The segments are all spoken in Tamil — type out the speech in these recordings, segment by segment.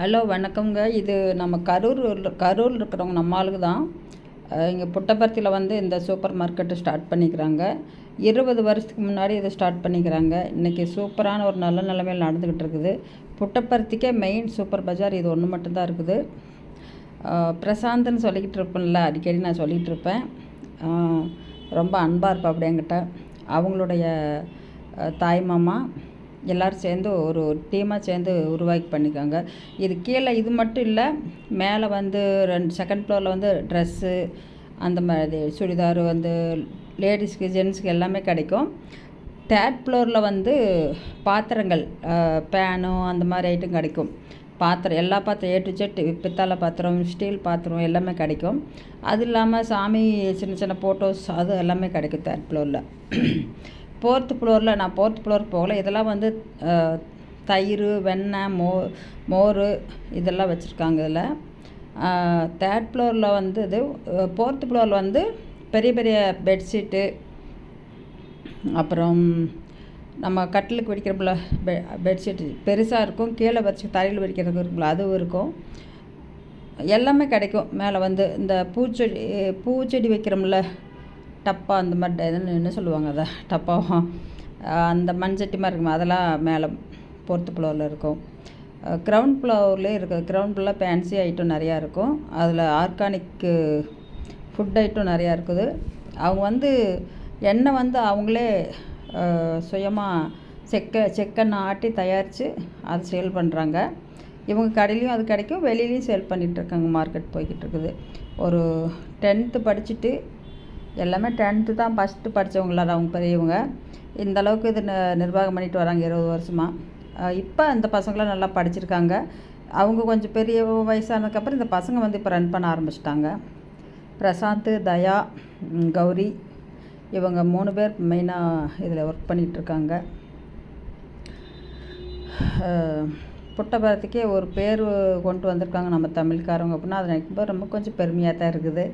ஹலோ வணக்கங்க இது நம்ம கரூர் கரூரில் இருக்கிறவங்க நம்ம ஆளுக்கு தான். இங்கே புட்டபர்த்தியில் வந்து இந்த சூப்பர் மார்க்கெட்டு ஸ்டார்ட் பண்ணிக்கிறாங்க. இருபது வருஷத்துக்கு முன்னாடி இதை ஸ்டார்ட் பண்ணிக்கிறாங்க. இன்றைக்கி சூப்பரான ஒரு நல்ல நிலைமையில் நடந்துக்கிட்டு இருக்குது. புட்டபர்த்திக்கே மெயின் சூப்பர் பஜார் இது ஒன்று மட்டும்தான் இருக்குது. பிரசாந்த்னு சொல்லிக்கிட்டு இருப்பேன்ல அடிக்கடி நான் சொல்லிகிட்டு இருப்பேன். ரொம்ப அன்பாக இருப்பேன் அப்படி என்கிட்ட. அவங்களுடைய தாய் மாமா எல்லோரும் சேர்ந்து ஒரு டீமாக சேர்ந்து உருவாக்கி பண்ணிக்காங்க. இது கீழே இது மட்டும் இல்லை மேலே வந்து ரெண்டு செகண்ட் ஃப்ளோரில் வந்து ட்ரெஸ்ஸு அந்த மாதிரி சுடிதார் வந்து லேடிஸ்க்கு ஜென்ஸுக்கு எல்லாமே கிடைக்கும். தேர்ட் ஃப்ளோரில் வந்து பாத்திரங்கள் பேனு அந்த மாதிரி ஐட்டம் கிடைக்கும். பாத்திரம் எல்லா பாத்திரம் ஏ டு ஜெட் பித்தளை பாத்திரம் ஸ்டீல் பாத்திரம் எல்லாமே கிடைக்கும். அது இல்லாமல் சாமி சின்ன சின்ன ஃபோட்டோஸ் அது எல்லாமே கிடைக்கும் தேர்ட் ஃப்ளோரில் ஃபோர்த்து ஃப்ளோரில் நான் ஃபோர்த் ஃப்ளோர் போகல. இதெல்லாம் வந்து தயிர் வெண்ணெய் மோ மோர் இதெல்லாம் வச்சுருக்காங்க இதில். தேர்ட் ஃப்ளோரில் வந்து இது ஃபோர்த்து ஃப்ளோரில் வந்து பெரிய பெரிய பெட்ஷீட்டு அப்புறம் நம்ம கட்டிலுக்கு விரிக்கிறப்பல பெ பெட்ஷீட் பெருசாக இருக்கும். கீழே வச்சு தரையில் விரிக்கிறதுக்கு இருக்கும்ல அதுவும் இருக்கும். எல்லாமே கிடைக்கும். மேலே வந்து இந்த பூச்செடி பூச்செடி வைக்கிறோம்ல டப்பா அந்த மாதிரி எதுன்னு என்ன சொல்லுவாங்க அதை? டப்பாவும் அந்த மண் சட்டி மாதிரி இருக்கும்? அதெல்லாம் மேலே போர்த்து ஃப்ளோரில் இருக்கும். க்ரௌண்ட் ஃப்ளோர்லேயே இருக்குது க்ரௌண்ட் ஃபுல்லாக ஃபேன்சி ஐட்டம் நிறையா இருக்கும். அதில் ஆர்கானிக்கு ஃபுட் ஐட்டம் நிறையா இருக்குது. அவங்க வந்து எண்ணெய் வந்து அவங்களே சுயமாக செக்க செக்கெண்ணெய் ஆட்டி தயாரித்து அதை சேல் பண்ணுறாங்க இவங்க கடையிலையும் அது கிடைக்கும். வெளியிலையும் சேல் பண்ணிகிட்ருக்காங்க மார்க்கெட் போய்கிட்டு இருக்குது. ஒரு டென்த்து படிச்சுட்டு எல்லாமே டென்த்து தான் ஃபஸ்ட்டு படித்தவங்களாம் அவங்க பெரியவங்க. இந்த அளவுக்கு இது நிர்வாகம் பண்ணிட்டு வராங்க இருபது வருஷமாக இப்போ இந்த பசங்களாம் நல்லா படிச்சிருக்காங்க. அவங்க கொஞ்சம் பெரிய வயசானதுக்கப்புறம் இந்த பசங்க வந்து இப்போ ரன் பண்ண ஆரம்பிச்சிட்டாங்க. பிரசாந்த் தயா கௌரி இவங்க மூணு பேர் மெயினாக இதில் ஒர்க் பண்ணிகிட்ருக்காங்க புட்டபரத்துக்கே ஒரு பேர் கொண்டு வந்திருக்காங்க நம்ம தமிழ்காரவங்க அப்படின்னா அதை நினைக்கும்போது ரொம்ப கொஞ்சம் பெருமையாக தான் இருக்குது.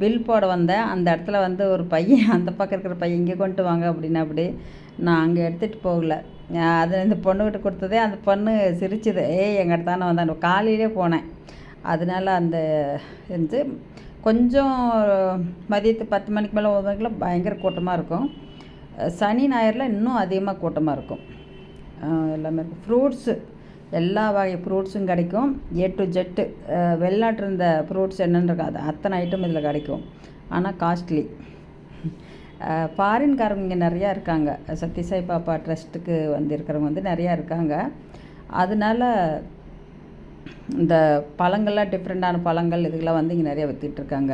பில் போட வந்தேன். அந்த இடத்துல வந்து ஒரு பையன் அந்த பக்கம் இருக்கிற பையன் இங்கே கொண்டு வாங்க அப்படின்னா அப்படி நான் அங்கே எடுத்துகிட்டு போகல. அது இந்த பொண்ணுக்கிட்ட கொடுத்ததே அந்த பொண்ணு சிரிச்சுது. ஏய் எங்கிட்ட தானே வந்தேன். காலையிலே போனேன். அதனால அந்த இருந்து கொஞ்சம் மதியத்து பத்து மணிக்கு மேலே ஒன்பது பயங்கர கூட்டமாக இருக்கும். சனி ஞாயிறில் இன்னும் அதிகமாக கூட்டமாக இருக்கும். எல்லாமே இருக்கும். ஃப்ரூட்ஸு எல்லா வகை ஃப்ரூட்ஸும் கிடைக்கும். ஏ டு ஜெட்டு வெளிநாட்டில் இருந்த ஃப்ரூட்ஸ் என்னென்னு இருக்காது. அத்தனை ஐட்டம் இதில் கிடைக்கும். ஆனால் காஸ்ட்லி ஃபாரின்காரங்க இங்கே நிறையா இருக்காங்க. சத்யசாய் பாப்பா ட்ரஸ்ட்டுக்கு வந்து இருக்கிறவங்க வந்து நிறையா இருக்காங்க. அதனால இந்த பழங்கள்லாம் டிஃப்ரெண்ட்டான பழங்கள் இதுக்கெல்லாம் வந்து இங்கே நிறையா விற்றுட்ருக்காங்க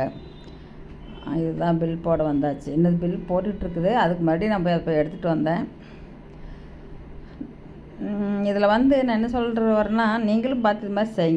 இதுதான் பில் போட வந்தாச்சு. இன்னது பில் போட்டுட்ருக்குது அதுக்கு மறுபடியும் நான் போய் இப்போ எடுத்துகிட்டு வந்தேன். இதில் வந்து நான் என்ன சொல்கிற வரேன்னா நீங்களும் பார்த்து இது மாதிரி செய்யுங்க.